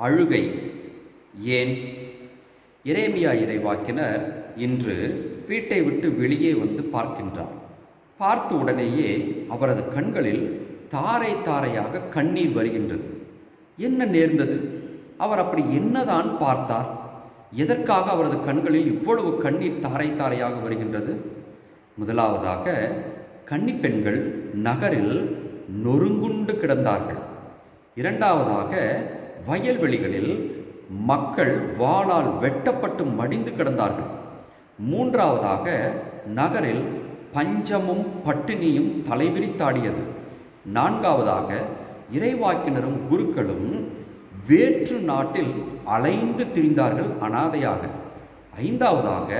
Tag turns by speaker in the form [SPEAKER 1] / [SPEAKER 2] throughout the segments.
[SPEAKER 1] அழுகை. ஏன்? இறைமையா இறைவாக்கினர் இன்று வீட்டை விட்டு வெளியே வந்து பார்க்கின்றார். பார்த்த உடனேயே அவரது கண்களில் தாரை தாரையாக கண்ணீர் வருகின்றது. என்ன நேர்ந்தது? அவர் அப்படி என்னதான் பார்த்தார்? எதற்காக அவரது கண்களில் இவ்வளவு கண்ணீர் தாரை தாரையாக வருகின்றது? முதலாவதாக கன்னிப்பெண்கள் நகரில் நொறுங்குண்டு கிடந்தார்கள். இரண்டாவதாக வயல்வெளிகளில் மக்கள் வாளால் வெட்டப்பட்டு மடிந்து கிடந்தார்கள். மூன்றாவதாக நகரில் பஞ்சமும் பட்டினியும் தலைவிரித்தாடியது. நான்காவதாக இறைவாக்கினரும் குருக்களும் வேற்று நாட்டில் அலைந்து திரிந்தார்கள் அனாதையாக. ஐந்தாவதாக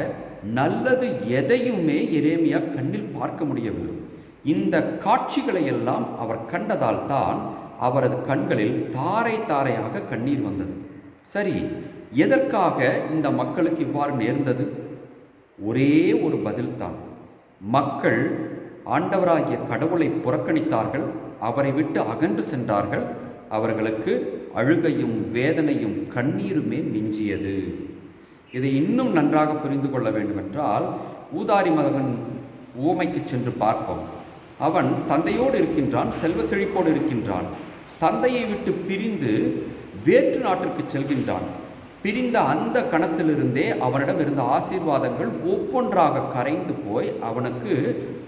[SPEAKER 1] நல்லது எதையுமே எரேமியா கண்ணில் பார்க்க முடியவில்லை. இந்த காட்சிகளை எல்லாம் அவர் கண்டதால் தான் அவரது கண்களில் தாரை தாரையாக கண்ணீர் வந்தது. சரி எதற்காக இந்த மக்களுக்கு இவ்வாறு நேர்ந்தது? ஒரே ஒரு பதில்தான். மக்கள் ஆண்டவராகிய கடவுளை புறக்கணித்தார்கள் அவரை விட்டு அகன்று சென்றார்கள் அவர்களுக்கு அழுகையும் வேதனையும் கண்ணீருமே மிஞ்சியது. இதை இன்னும் நன்றாக புரிந்து கொள்ள வேண்டுமென்றால் ஊதாரி மகன் ஊமைக்கு சென்று பார்ப்போம். அவன் தந்தையோடு இருக்கின்றான் செல்வ செழிப்போடு இருக்கின்றான். தந்தையை விட்டு பிரிந்து வேற்று நாட்டிற்கு செல்கின்றான். பிரிந்த அந்த கணத்திலிருந்தே அவனிடம் இருந்த ஆசீர்வாதங்கள் ஒவ்வொன்றாக கரைந்து போய் அவனுக்கு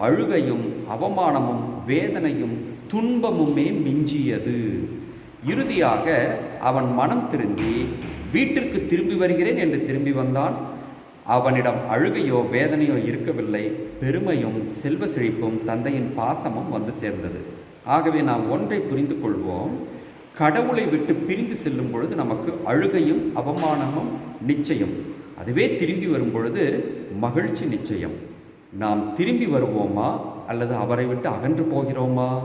[SPEAKER 1] அழுகையும் அவமானமும் வேதனையும் துன்பமுமே மிஞ்சியது. இறுதியாக அவன் மனம் திரும்பி வீட்டிற்கு திரும்பி வருகிறேன் என்று திரும்பி வந்தான். அவனிடம் அழுகையோ வேதனையோ இருக்கவில்லை. பெருமையும் செல்வ செழிப்பும் தந்தையின் பாசமும் வந்து சேர்ந்தது. ஆகவே நாம் ஒன்றை புரிந்து கொள்வோம் கடவுளை விட்டு பிரிந்து செல்லும் பொழுது நமக்கு அழுகையும் அவமானமும் நிச்சயம். அதுவே திரும்பி வரும் பொழுது மகிழ்ச்சி நிச்சயம். நாம் திரும்பி வருவோமா அல்லது அவரை விட்டு அகன்று போகிறோமா?